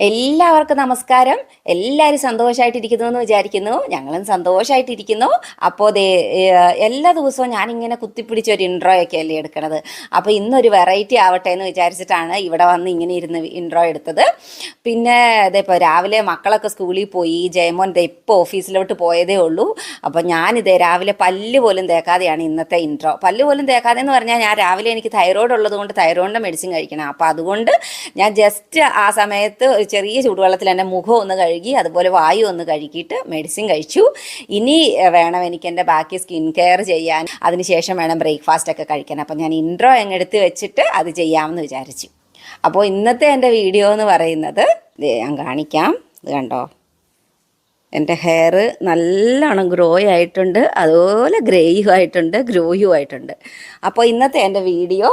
എല്ലാവർക്കും നമസ്കാരം. എല്ലാവരും സന്തോഷമായിട്ടിരിക്കുന്നു എന്ന് വിചാരിക്കുന്നു. ഞങ്ങളും സന്തോഷമായിട്ടിരിക്കുന്നു അപ്പോൾ ദേ എല്ലാ ദിവസവും ഞാനിങ്ങനെ കുത്തിപ്പിടിച്ച ഒരു ഇൻട്രോ ഒക്കെ അല്ലേ എടുക്കണത്. അപ്പോൾ ഇന്നൊരു വെറൈറ്റി ആവട്ടെ എന്ന് വിചാരിച്ചിട്ടാണ് ഇവിടെ വന്ന് ഇങ്ങനെ ഇരുന്ന് ഇൻട്രോ എടുത്തത്. പിന്നെ ഇതിപ്പോൾ രാവിലെ മക്കളൊക്കെ സ്കൂളിൽ പോയി. ജയമോൻ ദേ ഇപ്പോൾ ഓഫീസിലോട്ട് പോയതേ ഉള്ളൂ. അപ്പോൾ ഞാനിത് രാവിലെ പല്ല് പോലും തേക്കാതെയാണ് ഇന്നത്തെ ഇൻട്രോ പല്ല് പോലും തേക്കാതെ എന്ന് പറഞ്ഞാൽ ഞാൻ രാവിലെ എനിക്ക് തൈറോയ്ഡ് ഉള്ളതുകൊണ്ട് തൈറോയിഡിന്റെ മെഡിസിൻ കഴിക്കണം. അപ്പോൾ അതുകൊണ്ട് ഞാൻ ജസ്റ്റ് ആ സമയത്ത് ചെറിയ ചൂടുവെള്ളത്തിൽ എന്റെ മുഖം ഒന്ന് കഴുകി അതുപോലെ വായു ഒന്ന് കഴുകിയിട്ട് മെഡിസിൻ കഴിച്ചു. ഇനി വേണം എനിക്ക് എന്റെ ബാക്കി സ്കിൻ കെയർ ചെയ്യാൻ. അതിനുശേഷം വേണം ബ്രേക്ക്ഫാസ്റ്റ് ഒക്കെ കഴിക്കാൻ. അപ്പം ഞാൻ ഇൻട്രോ എങ്ങെടുത്ത് വെച്ചിട്ട് അത് ചെയ്യാമെന്ന് വിചാരിച്ചു. അപ്പോൾ ഇന്നത്തെ എന്റെ വീഡിയോ എന്ന് പറയുന്നത് ഞാൻ കാണിക്കാം. ഇത് കണ്ടോ? എന്റെ ഹെയർ നല്ലോണം ഗ്രോ ആയിട്ടുണ്ട് അതുപോലെ ഗ്രേയും ആയിട്ടുണ്ട് ഗ്രോയും ആയിട്ടുണ്ട്. അപ്പോൾ ഇന്നത്തെ എന്റെ വീഡിയോ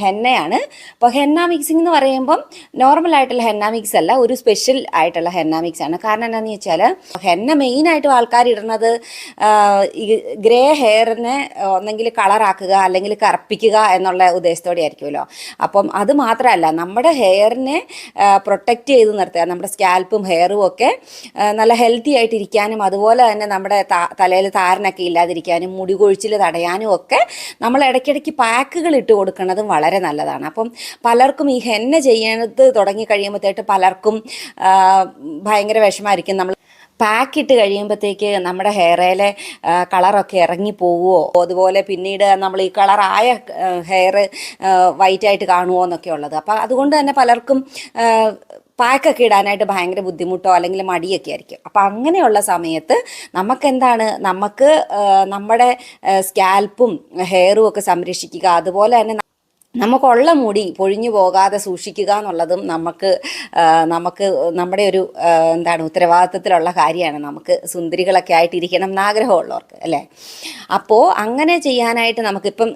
ഹെന്നയാണ്. അപ്പോൾ ഹെന്ന മിക്സിംഗ് എന്ന് പറയുമ്പം നോർമൽ ആയിട്ടുള്ള ഹെന്ന മിക്സ് അല്ല ഒരു സ്പെഷ്യൽ ആയിട്ടുള്ള ഹെന്ന മിക്സ് ആണ്. കാരണം എന്താണെന്ന് വെച്ചാൽ ഹെന്ന മെയിനായിട്ടും ആൾക്കാർ ഇടുന്നത് ഗ്രേ ഹെയറിനെ ഒന്നെങ്കിൽ കളറാക്കുക അല്ലെങ്കിൽ കറുപ്പിക്കുക എന്നുള്ള ഉദ്ദേശത്തോടെ ആയിരിക്കുമല്ലോ. അപ്പം അത് മാത്രമല്ല നമ്മുടെ ഹെയറിനെ പ്രൊട്ടക്റ്റ് ചെയ്ത് നിർത്തുക. നമ്മുടെ സ്കാൽപ്പും ഹെയറും ഒക്കെ നല്ല ഹെൽത്തി ആയിട്ടിരിക്കാനും അതുപോലെ തന്നെ നമ്മുടെ തലയിൽ താരനൊക്കെ ഇല്ലാതിരിക്കാനും മുടി കൊഴിച്ചിൽ തടയാനും ഒക്കെ നമ്മൾ ഇടയ്ക്കിടയ്ക്ക് പാക്കുകൾ ഇട്ട് കൊടുക്കുന്നതും വളരെ നല്ലതാണ്. അപ്പം പലർക്കും ഈ ഹെന്ന ചെയ്യുന്നത് തുടങ്ങി കഴിയുമ്പോഴത്തേട്ട് പലർക്കും ഭയങ്കര വിഷമായിരിക്കും നമ്മൾ പാക്ക് ഇട്ട് കഴിയുമ്പോഴത്തേക്ക് നമ്മുടെ ഹെയറിലെ കളറൊക്കെ ഇറങ്ങി പോവുമോ അതുപോലെ പിന്നീട് നമ്മൾ ഈ കളറായ ഹെയർ വൈറ്റായിട്ട് കാണുമോ എന്നൊക്കെ ഉള്ളത്. അപ്പോൾ അതുകൊണ്ട് തന്നെ പലർക്കും പാക്കൊക്കെ ഇടാനായിട്ട് ഭയങ്കര ബുദ്ധിമുട്ടോ അല്ലെങ്കിൽ മടിയൊക്കെ ആയിരിക്കും. അപ്പം അങ്ങനെയുള്ള സമയത്ത് നമുക്കെന്താണ്? നമുക്ക് നമ്മുടെ സ്കാൽപ്പും ഹെയറും ഒക്കെ സംരക്ഷിക്കുക. അതുപോലെ തന്നെ നമുക്കുള്ള മുടി പൊഴിഞ്ഞു പോകാതെ സൂക്ഷിക്കുക എന്നുള്ളതും നമുക്ക് നമുക്ക് നമ്മുടെ ഒരു എന്താണ് ഉത്തരവാദിത്വത്തിലുള്ള കാര്യമാണ്. നമുക്ക് സുന്ദരികളൊക്കെ ആയിട്ടിരിക്കണം എന്ന് ആഗ്രഹമുള്ളവർക്ക് അല്ലേ? അപ്പോൾ അങ്ങനെ ചെയ്യാനായിട്ട് നമുക്കിപ്പം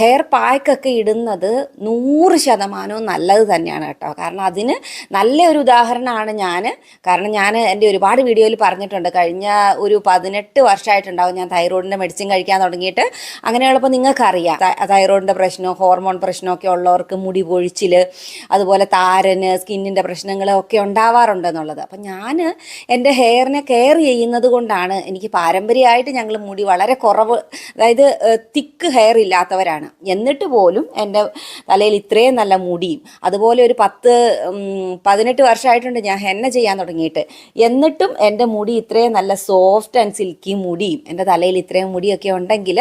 ഹെയർ പായ്ക്കൊക്കെ ഇടുന്നത് നൂറ് ശതമാനവും നല്ലത് തന്നെയാണ് കേട്ടോ. കാരണം അതിന് നല്ല ഒരു ഉദാഹരണമാണ് ഞാൻ കാരണം ഞാൻ എന്റെ ഒരുപാട് വീഡിയോയിൽ പറഞ്ഞിട്ടുണ്ട്. കഴിഞ്ഞ ഒരു പതിനെട്ട് വർഷമായിട്ടുണ്ടാവും ഞാൻ തൈറോയിഡിന്റെ മെഡിസിൻ കഴിക്കാൻ തുടങ്ങിയിട്ട്. അങ്ങനെയുള്ളപ്പോൾ നിങ്ങൾക്കറിയാം തൈറോയിഡിന്റെ പ്രശ്നവും ഹോർമോൺ പ്രശ്നമൊക്കെ ഉള്ളവർക്ക് മുടി പൊഴിച്ചിൽ അതുപോലെ താരന് സ്കിന്നിന്റെ പ്രശ്നങ്ങളൊക്കെ ഉണ്ടാവാറുണ്ടെന്നുള്ളത്. അപ്പം ഞാൻ എന്റെ ഹെയറിനെ കെയർ ചെയ്യുന്നത് കൊണ്ടാണ് എനിക്ക് പാരമ്പര്യമായിട്ട് ഞങ്ങൾ മുടി വളരെ കുറവ് അതായത് തിക്ക് ഹെയർ ഇല്ലാത്തവരാണ്. എന്നിട്ട് പോലും എന്റെ തലയിൽ ഇത്രയും നല്ല മുടിയും അതുപോലെ ഒരു പത്ത് പതിനെട്ട് വർഷമായിട്ടുണ്ട് ഞാൻ ഹെന്ന ചെയ്യാൻ തുടങ്ങിയിട്ട്. എന്നിട്ടും എന്റെ മുടി ഇത്രയും നല്ല സോഫ്റ്റ് ആൻഡ് സിൽക്കി മുടിയും എന്റെ തലയിൽ ഇത്രയും മുടിയൊക്കെ ഉണ്ടെങ്കിൽ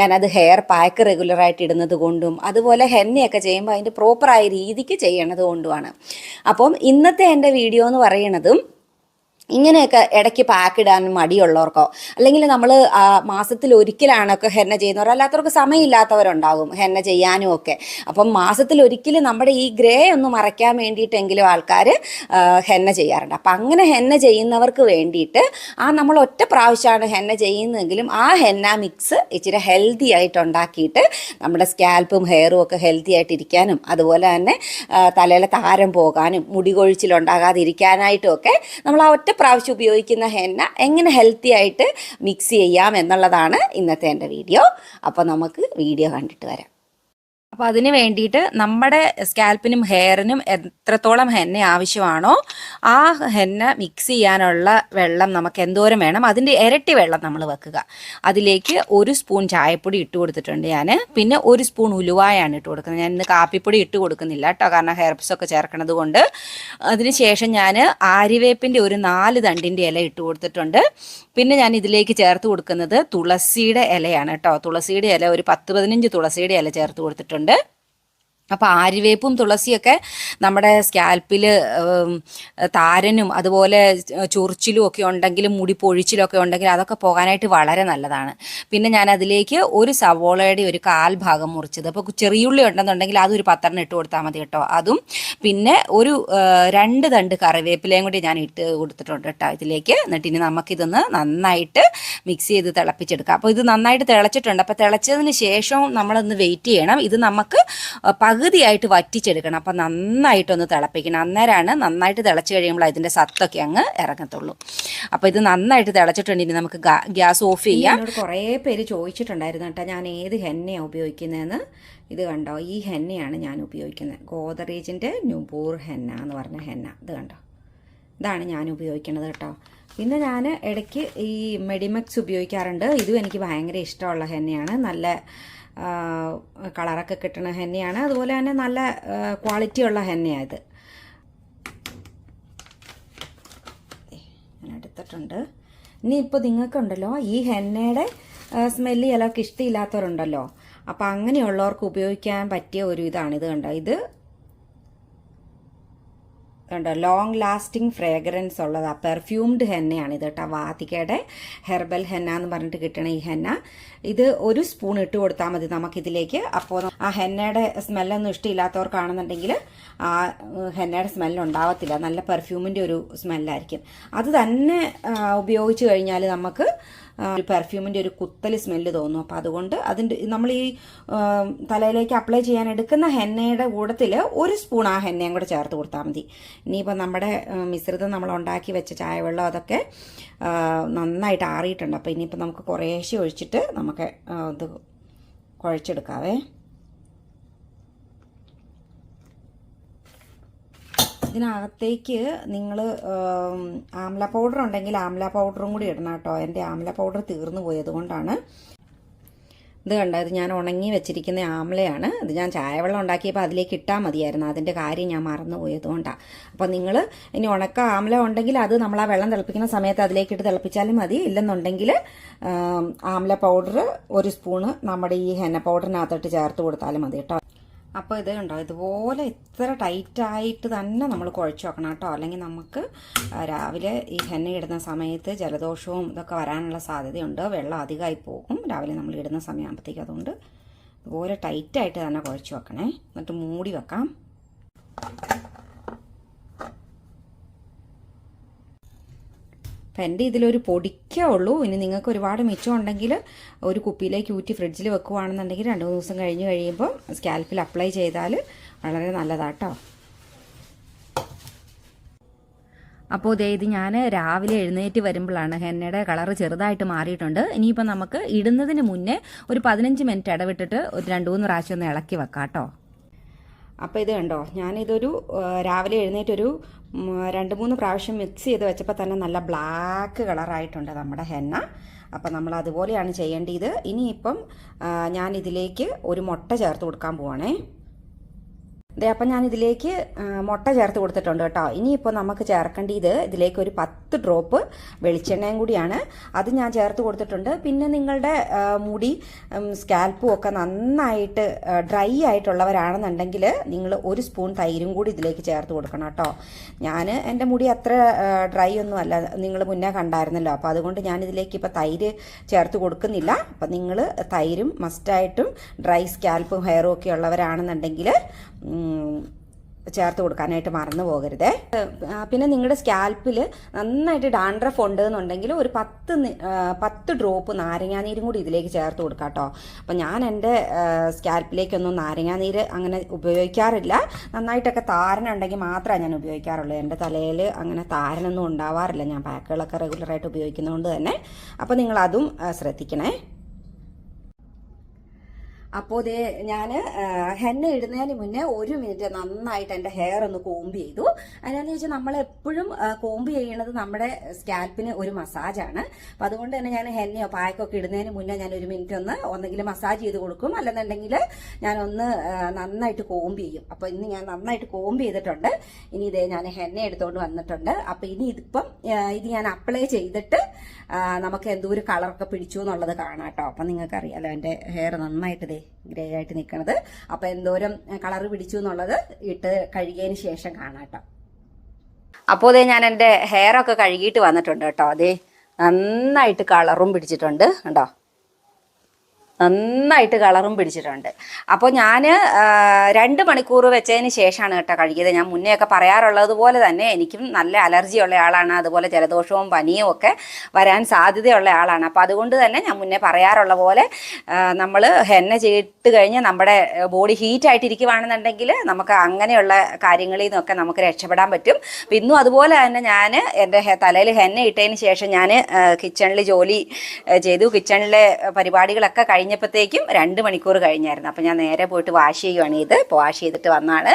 ഞാനത് ഹെയർ പാക്ക് റെഗുലറായിട്ട് ഇടുന്നത് കൊണ്ടും അതുപോലെ ഹെന്നയൊക്കെ ചെയ്യുമ്പോൾ അതിന്റെ പ്രോപ്പറായ രീതിക്ക് ചെയ്യണത് കൊണ്ടുമാണ് അപ്പം ഇന്നത്തെ എന്റെ വീഡിയോ എന്ന് പറയണതും ഇങ്ങനെയൊക്കെ ഇടയ്ക്ക് പാക്ക് ഇടാനും മടിയുള്ളവർക്കോ? അല്ലെങ്കിൽ നമ്മൾ മാസത്തിൽ ഒരിക്കലാണൊക്കെ ഹെന്ന ചെയ്യുന്നവർ അല്ലാത്തവർക്ക് സമയമില്ലാത്തവരുണ്ടാകും ഹെന്ന ചെയ്യാനും ഒക്കെ. അപ്പം മാസത്തിൽ ഒരിക്കലും നമ്മുടെ ഈ ഗ്രേ ഒന്ന് മറയ്ക്കാൻ വേണ്ടിയിട്ടെങ്കിലും ആൾക്കാർ ഹെന്ന ചെയ്യാറുണ്ട്. അപ്പം അങ്ങനെ ഹെന്ന ചെയ്യുന്നവർക്ക് വേണ്ടിയിട്ട് ആ നമ്മൾ ഒറ്റ പ്രാവശ്യമാണ് ഹെന്ന ചെയ്യുന്നതെങ്കിലും ആ ഹെന്ന മിക്സ് ഇച്ചിരി ഹെൽത്തി ആയിട്ട് ഉണ്ടാക്കിയിട്ട് നമ്മുടെ സ്കാൽപ്പും ഹെയറും ഒക്കെ ഹെൽത്തി ആയിട്ടിരിക്കാനും അതുപോലെ തന്നെ തലയിലെ താരം പോകാനും മുടി കൊഴിച്ചിലുണ്ടാകാതിരിക്കാനായിട്ടും ഒക്കെ നമ്മൾ ആ ഒറ്റ പ്രാവശ്യം ഉപയോഗിക്കുന്ന ഹെന്ന എങ്ങനെ ഹെൽത്തി ആയിട്ട് മിക്സ് ചെയ്യാം എന്നുള്ളതാണ് ഇന്നത്തെ എന്റെ വീഡിയോ അപ്പോൾ നമുക്ക് വീഡിയോ കണ്ടിട്ട് വരാം. അപ്പോൾ അതിന് വേണ്ടിയിട്ട് നമ്മുടെ സ്കാൽപ്പിനും ഹെയറിനും എത്രത്തോളം ഹെന്ന ആവശ്യമാണോ ആ ഹെന്ന മിക്സ് ചെയ്യാനുള്ള വെള്ളം നമുക്ക് എന്തോരം വേണം? അതിന്റെ ഇരട്ടി വെള്ളം നമ്മൾ വെക്കുക. അതിലേക്ക് ഒരു സ്പൂൺ ചായപ്പൊടി ഇട്ട് കൊടുത്തിട്ടുണ്ട് ഞാൻ പിന്നെ ഒരു സ്പൂൺ ഉലുവായാണ് ഇട്ട് കൊടുക്കുന്നത്. ഞാൻ ഇന്ന് കാപ്പിപ്പൊടി ഇട്ട് കൊടുക്കുന്നില്ല കേട്ടോ. കാരണം ഹെർബ്സൊക്കെ ചേർക്കണത് കൊണ്ട്. അതിന് ശേഷം ഞാൻ ആര്യവേപ്പിന്റെ ഒരു നാല് തണ്ടിന്റെ ഇല ഇട്ട് കൊടുത്തിട്ടുണ്ട്. പിന്നെ ഞാൻ ഇതിലേക്ക് ചേർത്ത് കൊടുക്കുന്നത് തുളസിയുടെ ഇലയാണ് കേട്ടോ. തുളസിയുടെ ഇല ഒരു പത്ത് പതിനഞ്ച് തുളസിയുടെ ഇല ചേർത്ത് കൊടുത്തിട്ടുണ്ട്. ചെയ്യുന്നുണ്ട് അപ്പോൾ ആര്യവേപ്പും തുളസിയൊക്കെ നമ്മുടെ സ്കാൽപ്പിൽ താരനും അതുപോലെ ചൊറിച്ചിലും ഒക്കെ ഉണ്ടെങ്കിലും മുടി പൊഴിച്ചിലൊക്കെ ഉണ്ടെങ്കിൽ അതൊക്കെ പോകാനായിട്ട് വളരെ നല്ലതാണ്. പിന്നെ ഞാൻ അതിലേക്ക് ഒരു സവോളയുടെ ഒരു കാൽ ഭാഗം മുറിച്ചത്. അപ്പോൾ ചെറിയുള്ളി ഉണ്ടെന്നുണ്ടെങ്കിൽ അതൊരു പത്തെണ്ണം ഇട്ട് കൊടുത്താൽ മതി കേട്ടോ. അതും പിന്നെ ഒരു രണ്ട് തണ്ട് കറിവേപ്പിലയും കൂടി ഞാൻ ഇട്ട് കൊടുത്തിട്ടുണ്ട് കേട്ടോ ഇതിലേക്ക്. എന്നിട്ട് ഇനി നമുക്കിതൊന്ന് നന്നായിട്ട് മിക്സ് ചെയ്ത് തിളപ്പിച്ചെടുക്കാം. അപ്പോൾ ഇത് നന്നായിട്ട് തിളച്ചിട്ടുണ്ട്. അപ്പോൾ തിളച്ചതിന് ശേഷം നമ്മളൊന്ന് വെയിറ്റ് ചെയ്യണം. ഇത് നമുക്ക് പകുതി പകുതിയായിട്ട് വറ്റിച്ചെടുക്കണം. അപ്പം നന്നായിട്ടൊന്ന് തിളപ്പിക്കണം. അന്നേരമാണ് നന്നായിട്ട് തിളച്ച് കഴിയുമ്പോൾ അതിന്റെ സത്തൊക്കെ അങ്ങ് ഇറങ്ങത്തുള്ളൂ. അപ്പോൾ ഇത് നന്നായിട്ട് തിളച്ചിട്ടുണ്ടെങ്കിൽ നമുക്ക് ഗ്യാസ് ഓഫ് ചെയ്യാം. എന്നോട് കുറേ പേര് ചോദിച്ചിട്ടുണ്ടായിരുന്നു കേട്ടോ. ഞാൻ ഏത് ഹെന്നയാണ് ഉപയോഗിക്കുന്നതെന്ന്? ഇത് കണ്ടോ? ഈ ഹെന്നയാണ് ഞാൻ ഉപയോഗിക്കുന്നത്. ഗോദറേജിന്റെ ന്യൂബൂർ ഹെന്ന എന്ന് പറഞ്ഞ ഹെന്ന ഇത് കണ്ടോ? ഇതാണ് ഞാൻ ഉപയോഗിക്കുന്നത് കേട്ടോ. പിന്നെ ഞാൻ ഇടയ്ക്ക് ഈ മെഡിമെക്സ് ഉപയോഗിക്കാറുണ്ട്. ഇതും എനിക്ക് ഭയങ്കര ഇഷ്ടമുള്ള ഹെന്നയാണ് നല്ല കളറൊക്കെ കിട്ടുന്ന ഹെന്നയാണ്. അതുപോലെ തന്നെ നല്ല ക്വാളിറ്റി ഉള്ള ഹെന്നയാണ് ഇത്. ഞാൻ എടുത്തിട്ടുണ്ട്. ഇനി ഇപ്പോൾ നിങ്ങൾക്കുണ്ടല്ലോ ഈ ഹെന്നയുടെ സ്മെല്ല് ചിലർക്ക് ഇഷ്ടമില്ലാത്തവരുണ്ടല്ലോ അപ്പോൾ അങ്ങനെയുള്ളവർക്ക് ഉപയോഗിക്കാൻ പറ്റിയ ഒരു ഇതാണ് ഇത് കണ്ടോ? ഇത് കണ്ടോ ലോങ് ലാസ്റ്റിംഗ് ഫ്രേഗ്രൻസ് ഉള്ളതാ. പെർഫ്യൂംഡ് ഹെന്നയാണ് ഇത് കേട്ടോ വാതികയുടെ ഹെർബൽ ഹെന്ന എന്ന് പറഞ്ഞിട്ട് കിട്ടണ ഈ ഹെന്ന ഇത് ഒരു സ്പൂൺ ഇട്ട് കൊടുത്താൽ മതി നമുക്കിതിലേക്ക്. അപ്പോൾ ആ ഹെന്നയുടെ സ്മെല്ലൊന്നും ഇഷ്ടമില്ലാത്തവർക്കാണെന്നുണ്ടെങ്കിൽ ആ ഹെന്നയുടെ സ്മെല്ല് ഉണ്ടാവത്തില്ല നല്ല പെർഫ്യൂമിന്റെ ഒരു സ്മെല്ലായിരിക്കും അത് തന്നെ ഉപയോഗിച്ച് കഴിഞ്ഞാൽ നമുക്ക് ഒരു പെർഫ്യൂമിന്റെ ഒരു കുത്തൽ സ്മെല്ല് തോന്നും. അപ്പോൾ അതുകൊണ്ട് അതിന്റെ നമ്മൾ ഈ തലയിലേക്ക് അപ്ലൈ ചെയ്യാൻ എടുക്കുന്ന ഹെന്നയുടെ കൂടത്തിൽ ഒരു സ്പൂൺ ആ ഹെന്നയും കൂടെ ചേർത്ത് കൊടുത്താൽ മതി. ഇനിയിപ്പോൾ നമ്മുടെ മിശ്രിതം നമ്മൾ ഉണ്ടാക്കി വെച്ച ചായവെള്ളം അതൊക്കെ നന്നായിട്ട് ആറിയിട്ടുണ്ട്. അപ്പോൾ ഇനിയിപ്പോൾ നമുക്ക് കുറേശ്ശെ ഒഴിച്ചിട്ട് നമുക്ക് ഇത് കുഴച്ചെടുക്കാവേ. ഇതിനകത്തേക്ക് നിങ്ങൾ ആംല പൗഡർ ഉണ്ടെങ്കിൽ ആംല പൗഡറും കൂടി ഇടണം കേട്ടോ. എന്റെ ആംല പൗഡർ തീർന്നു പോയി അതുകൊണ്ടാണ് ഇത് കണ്ടോ? ഇത് ഞാൻ ഉണങ്ങി വെച്ചിരിക്കുന്ന ആംലയാണ്. ഇത് ഞാൻ ചായവെള്ളം ഉണ്ടാക്കിയപ്പോൾ അതിലേക്ക് ഇട്ടാൽ മതിയായിരുന്നു. അതിന്റെ കാര്യം ഞാൻ മറന്നുപോയതുകൊണ്ടാണ് അപ്പോൾ നിങ്ങൾ ഇനി ഉണക്ക ആംല ഉണ്ടെങ്കിൽ അത് നമ്മൾ ആ വെള്ളം തിളപ്പിക്കുന്ന സമയത്ത് അതിലേക്ക് ഇട്ട് തിളപ്പിച്ചാലും മതി. ഇല്ലെന്നുണ്ടെങ്കിൽ ആംല പൗഡർ ഒരു സ്പൂണ് നമ്മുടെ ഈ ഹെന്ന പൗഡറിനകത്തോട്ട് ചേർത്ത് കൊടുത്താലും മതി കേട്ടോ. അപ്പോൾ ഇത് കണ്ടോ? ഇതുപോലെ ഇത്ര ടൈറ്റായിട്ട് തന്നെ നമ്മൾ കുഴച്ച് വെക്കണം കേട്ടോ. അല്ലെങ്കിൽ നമുക്ക് രാവിലെ ഈ ഹെന്ന ഇടുന്ന സമയത്ത് ജലദോഷവും ഇതൊക്കെ വരാനുള്ള സാധ്യതയുണ്ട്. വെള്ളം അധികമായി പോകും. രാവിലെ നമ്മൾ ഇടുന്ന സമയമാകുമ്പോഴത്തേക്ക് അതുകൊണ്ട് ഇതുപോലെ ടൈറ്റായിട്ട് തന്നെ കുഴച്ച് വെക്കണേ. എന്നിട്ട് മൂടി വെക്കാം. അപ്പം എന്റെ ഇതിലൊരു പൊടിക്കേ ഉള്ളൂ. ഇനി നിങ്ങൾക്ക് ഒരുപാട് മിച്ചം ഉണ്ടെങ്കിൽ ഒരു കുപ്പിയിലേക്ക് ഊറ്റി ഫ്രിഡ്ജിൽ വെക്കുവാണെന്നുണ്ടെങ്കിൽ രണ്ട് മൂന്ന് ദിവസം കഴിഞ്ഞ് കഴിയുമ്പോൾ സ്കാൽപ്പിൽ അപ്ലൈ ചെയ്താൽ വളരെ നല്ലതാട്ടോ. അപ്പോൾ ദേ ഇത് ഞാൻ രാവിലെ എഴുന്നേറ്റ് വരുമ്പോഴാണ് ഹെന്നയുടെ കളറ് ചെറുതായിട്ട് മാറിയിട്ടുണ്ട്. ഇനിയിപ്പോൾ നമുക്ക് ഇടുന്നതിന് മുന്നേ ഒരു പതിനഞ്ച് മിനിറ്റ് ഇടവിട്ടിട്ട് ഒരു രണ്ട് മൂന്ന് പ്രാവശ്യം ഒന്ന് ഇളക്കി വെക്കാം കേട്ടോ അപ്പോൾ ഇത് കണ്ടോ? ഞാനിതൊരു രാവിലെ എഴുന്നേറ്റൊരു രണ്ട് മൂന്ന് പ്രാവശ്യം മിക്സ് ചെയ്ത് വെച്ചപ്പോൾ തന്നെ നല്ല ബ്ലാക്ക് കളറായിട്ടുണ്ട് നമ്മുടെ ഹെന്ന. അപ്പം നമ്മൾ അതുപോലെയാണ് ചെയ്യേണ്ടത്. ഇനിയിപ്പം ഞാനിതിലേക്ക് ഒരു മുട്ട ചേർത്ത് കൊടുക്കാൻ പോവാണേ. അതെ അപ്പം ഞാൻ ഇതിലേക്ക് മുട്ട ചേർത്ത് കൊടുത്തിട്ടുണ്ട് കേട്ടോ. ഇനിയിപ്പോൾ നമുക്ക് ചേർക്കേണ്ടത് ഇതിലേക്ക് ഒരു പത്ത് ഡ്രോപ്പ് വെളിച്ചെണ്ണയും കൂടിയാണ്. അത് ഞാൻ ചേർത്ത് കൊടുത്തിട്ടുണ്ട്. പിന്നെ നിങ്ങളുടെ മുടി സ്കാൽപ്പും ഒക്കെ നന്നായിട്ട് ഡ്രൈ ആയിട്ടുള്ളവരാണെന്നുണ്ടെങ്കിൽ നിങ്ങൾ ഒരു സ്പൂൺ തൈരും കൂടി ഇതിലേക്ക് ചേർത്ത് കൊടുക്കണം കേട്ടോ. ഞാൻ എന്റെ മുടി അത്ര ഡ്രൈ ഒന്നും അല്ല. നിങ്ങൾ മുന്നേ കണ്ടായിരുന്നല്ലോ. അപ്പോൾ അതുകൊണ്ട് ഞാൻ ഇതിലേക്ക് ഇപ്പോൾ തൈര് ചേർത്ത് കൊടുക്കുന്നില്ല. അപ്പം നിങ്ങൾ തൈരും മസ്റ്റായിട്ടും ഡ്രൈ സ്കാൽപ്പും ഹെയറും ഒക്കെ ഉള്ളവരാണെന്നുണ്ടെങ്കിൽ ചേർത്ത് കൊടുക്കാനായിട്ട് മറന്നു പോകരുതേ. പിന്നെ നിങ്ങളുടെ സ്കാൽപ്പിൽ നന്നായിട്ട് ഡാൻഡ്രഫ് ഉണ്ട് എന്നുണ്ടെങ്കിൽ ഒരു പത്ത് പത്ത് ഡ്രോപ്പ് നാരങ്ങാനീരും കൂടി ഇതിലേക്ക് ചേർത്ത് കൊടുക്കാം കേട്ടോ അപ്പം ഞാൻ എന്റെ സ്കാൽപ്പിലേക്കൊന്നും നാരങ്ങാനീര് അങ്ങനെ ഉപയോഗിക്കാറില്ല. നന്നായിട്ടൊക്കെ താരനുണ്ടെങ്കിൽ മാത്രമേ ഞാൻ ഉപയോഗിക്കാറുള്ളൂ. എന്റെ തലയിൽ അങ്ങനെ താരനൊന്നും ഉണ്ടാവാറില്ല. ഞാൻ പാക്കുകളൊക്കെ റെഗുലറായിട്ട് ഉപയോഗിക്കുന്നതുകൊണ്ട് തന്നെ. അപ്പോൾ നിങ്ങളതും ശ്രദ്ധിക്കണേ. അപ്പോൾ ഇതേ ഞാൻ ഹെന്ന ഇടുന്നതിന് മുന്നേ ഒരു മിനിറ്റ് നന്നായിട്ട് എന്റെ ഹെയർ ഒന്ന് കോമ്പ് ചെയ്തു. അതിനാന്ന് വെച്ചാൽ നമ്മൾ എപ്പോഴും കോമ്പ് ചെയ്യണത് നമ്മുടെ സ്കാൽപ്പിന് ഒരു മസാജാണ് അപ്പം അതുകൊണ്ട് തന്നെ ഞാൻ ഹെന്നയോ പായക്കോ ഒക്കെ ഇടുന്നതിന് മുന്നേ ഞാൻ ഒരു മിനിറ്റ് ഒന്ന് ഒന്നെങ്കിലും മസാജ് ചെയ്ത് കൊടുക്കും. അല്ലെന്നുണ്ടെങ്കിൽ ഞാനൊന്ന് നന്നായിട്ട് കോമ്പ് ചെയ്യും. അപ്പോൾ ഇന്ന് ഞാൻ നന്നായിട്ട് കോമ്പ് ചെയ്തിട്ടുണ്ട്. ഇനി ഇതേ ഞാൻ ഹെന്ന എടുത്തുകൊണ്ട് വന്നിട്ടുണ്ട്. അപ്പോൾ ഇനി ഇതിപ്പം ഇത് ഞാൻ അപ്ലൈ ചെയ്തിട്ട് നമുക്ക് എന്തോ ഒരു കളറൊക്കെ പിടിച്ചു എന്നുള്ളത് കാണാം കേട്ടോ അപ്പം നിങ്ങൾക്കറിയാലോ എന്റെ ഹെയർ നന്നായിട്ട് ഗ്രേ ആയിട്ട് നിൽക്കണത്. അപ്പം എന്തോരം കളർ പിടിച്ചു എന്നുള്ളത് ഇട്ട് കഴുകിയതിന് ശേഷം കാണാം കേട്ടോ. അപ്പോൾ ദേ ഞാൻ എന്റെ ഒക്കെ കഴുകിയിട്ട് വന്നിട്ടുണ്ട് കേട്ടോ. അതേ നന്നായിട്ട് കളറും പിടിച്ചിട്ടുണ്ട് കേട്ടോ നന്നായിട്ട് കളറും പിടിച്ചിട്ടുണ്ട്. അപ്പോൾ ഞാൻ രണ്ട് മണിക്കൂർ വെച്ചതിന് ശേഷമാണ് കേട്ടോ കഴുകിയത്. ഞാൻ മുന്നേ ഒക്കെ പറയാറുള്ളത് പോലെ തന്നെ എനിക്കും നല്ല അലർജി ഉള്ള ആളാണ്. അതുപോലെ ജലദോഷവും പനിയും ഒക്കെ വരാൻ സാധ്യതയുള്ള ആളാണ്. അപ്പോൾ അതുകൊണ്ട് തന്നെ ഞാൻ മുന്നേ പറയാറുള്ള പോലെ നമ്മൾ ഹെന്ന ചെയ്തിട്ട് കഴിഞ്ഞ് നമ്മുടെ ബോഡി ഹീറ്റ് ആയിട്ടിരിക്കുവാണെന്നുണ്ടെങ്കിൽ നമുക്ക് അങ്ങനെയുള്ള കാര്യങ്ങളിൽ നിന്നൊക്കെ നമുക്ക് രക്ഷപ്പെടാൻ പറ്റും. ഇന്നും അതുപോലെ തന്നെ ഞാൻ എന്റെ തലയിൽ ഹെന്ന ഇട്ടതിന് ശേഷം ഞാൻ കിച്ചണിൽ ജോലി ചെയ്തു. കിച്ചണിലെ പരിപാടികളൊക്കെ കഴിഞ്ഞപ്പോഴത്തേക്കും രണ്ട് മണിക്കൂർ കഴിഞ്ഞായിരുന്നു. അപ്പോൾ ഞാൻ നേരെ പോയിട്ട് വാഷ് ചെയ്യുവാണ് ഇത് ഇപ്പോൾ വാഷ് ചെയ്തിട്ട് വന്നാണ്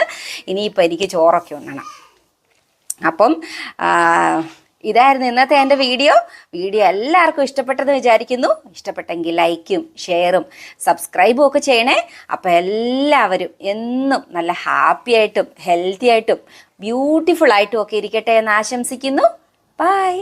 ഇനിയിപ്പോൾ എനിക്ക് ചോറൊക്കെ ഉണ്ണണം. അപ്പം ഇതായിരുന്നു ഇന്നത്തെ എന്റെ വീഡിയോ. വീഡിയോ എല്ലാവർക്കും ഇഷ്ടപ്പെട്ടെന്ന് വിചാരിക്കുന്നു. ഇഷ്ടപ്പെട്ടെങ്കിൽ ലൈക്കും ഷെയറും സബ്സ്ക്രൈബും ഒക്കെ ചെയ്യണേ. അപ്പോൾ എല്ലാവരും എന്നും നല്ല ഹാപ്പി ആയിട്ടും ഹെൽത്തി ആയിട്ടും ബ്യൂട്ടിഫുൾ ആയിട്ടും ഒക്കെ ഇരിക്കട്ടെ എന്ന് ആശംസിക്കുന്നു. ബൈ